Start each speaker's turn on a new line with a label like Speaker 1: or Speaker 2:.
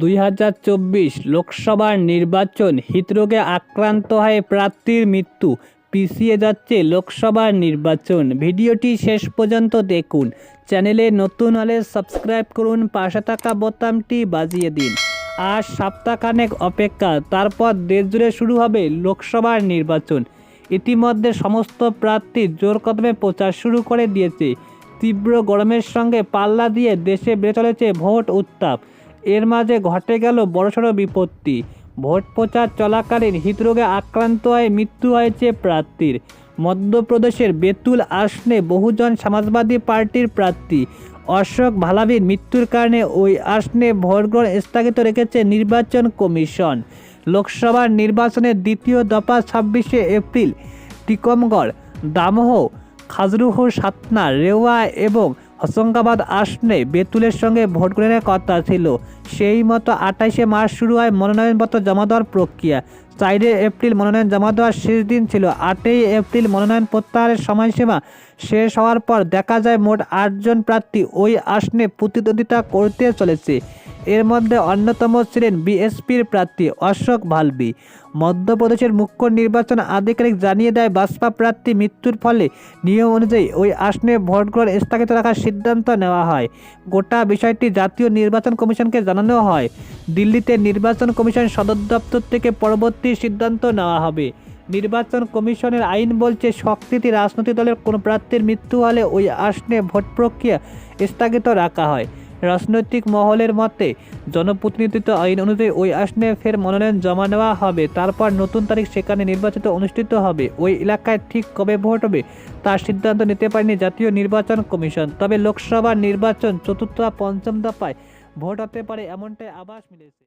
Speaker 1: দুই লোকসভার নির্বাচন হৃদরোগে আক্রান্ত হয়ে প্রার্থীর মৃত্যু। পিছিয়ে যাচ্ছে লোকসভার নির্বাচন। ভিডিওটি শেষ পর্যন্ত দেখুন। চ্যানেলে নতুন হলে সাবস্ক্রাইব করুন, পাশে থাকা বোতামটি বাজিয়ে দিন। আর সপ্তাহখানেক অপেক্ষা, তারপর দেশ জুড়ে শুরু হবে লোকসভার নির্বাচন। ইতিমধ্যে সমস্ত প্রার্থী জোর কদমে প্রচার শুরু করে দিয়েছে। তীব্র গরমের সঙ্গে পাল্লা দিয়ে দেশে বেড়ে চলেছে ভোট উত্তাপ। এর মাঝে ঘটে গেল বড়সড় বিপত্তি। ভোট প্রচার চলাকালীন হৃদরোগে আক্রান্ত হয়ে মৃত্যু হয়েছে প্রার্থীর। মধ্যপ্রদেশের বেতুল আসনে বহুজন সমাজবাদী পার্টির প্রার্থী। অশোক ভালাবির মৃত্যুর কারণে ওই আসনে ভোট গ্রহণ স্থগিত রেখেছে নির্বাচন কমিশন। লোকসভার নির্বাচনের দ্বিতীয় দফা ছাব্বিশে এপ্রিল। টিকমগড়, দামোহ, খাজরুহ, সাতনা, রেওয়া এবং হোশঙ্গাবাদ আসনে বেতুলের সঙ্গে ভোট গ্রহণের কথা ছিল। সেই মতো আঠাইশে মার্চ শুরু হয় মনোনয়নপত্র জমা দেওয়ার প্রক্রিয়া। চারই এপ্রিল মনোনয়ন জমা দেওয়ার শেষ দিন ছিল। আটই এপ্রিল মনোনয়ন প্রত্যাহারের সময়সীমা শেষ হওয়ার পর দেখা যায় মোট আটজন প্রার্থী ওই আসনে প্রতিদ্বন্দ্বিতা করতে চলেছে। এর মধ্যে অন্যতম ছিলেন বিএসপির প্রার্থী অশোক ভালবি। মধ্যপ্রদেশের মুখ্য নির্বাচন আধিকারিক জানিয়ে দেয়, বাসপা প্রার্থী মৃত্যুর ফলে নিয়ম অনুযায়ী ওই আসনে ভোট গ্রহণ স্থগিত রাখার সিদ্ধান্ত নেওয়া হয়। গোটা বিষয়টি জাতীয় নির্বাচন কমিশনকে জানানো হয়। দিল্লিতে নির্বাচন কমিশন সদর দপ্তর থেকে পরবর্তী সিদ্ধান্ত নেওয়া হবে। নির্বাচন কমিশনের আইন বলছে, শক্তিতি রাজনৈতিক দলের কোনো প্রার্থীর মৃত্যু হলে ওই আসনে ভোট প্রক্রিয়া স্থগিত রাখা হয়। রাজনৈতিক মহলের মতে, জনপ্রতিনিধিত্ব আইন অনুযায়ী ওই আসনে ফের মনোনয়ন জমা নেওয়া হবে, তারপর নতুন তারিখ সেখানে নির্বাচিত অনুষ্ঠিত হবে। ওই এলাকায় ঠিক কবে ভোট হবে তার সিদ্ধান্ত নিতে পারেনি জাতীয় নির্বাচন কমিশন। তবে লোকসভা নির্বাচন চতুর্থ বা পঞ্চম দফায় ভোট হতে পারে এমনটাই আভাস মিলেছে।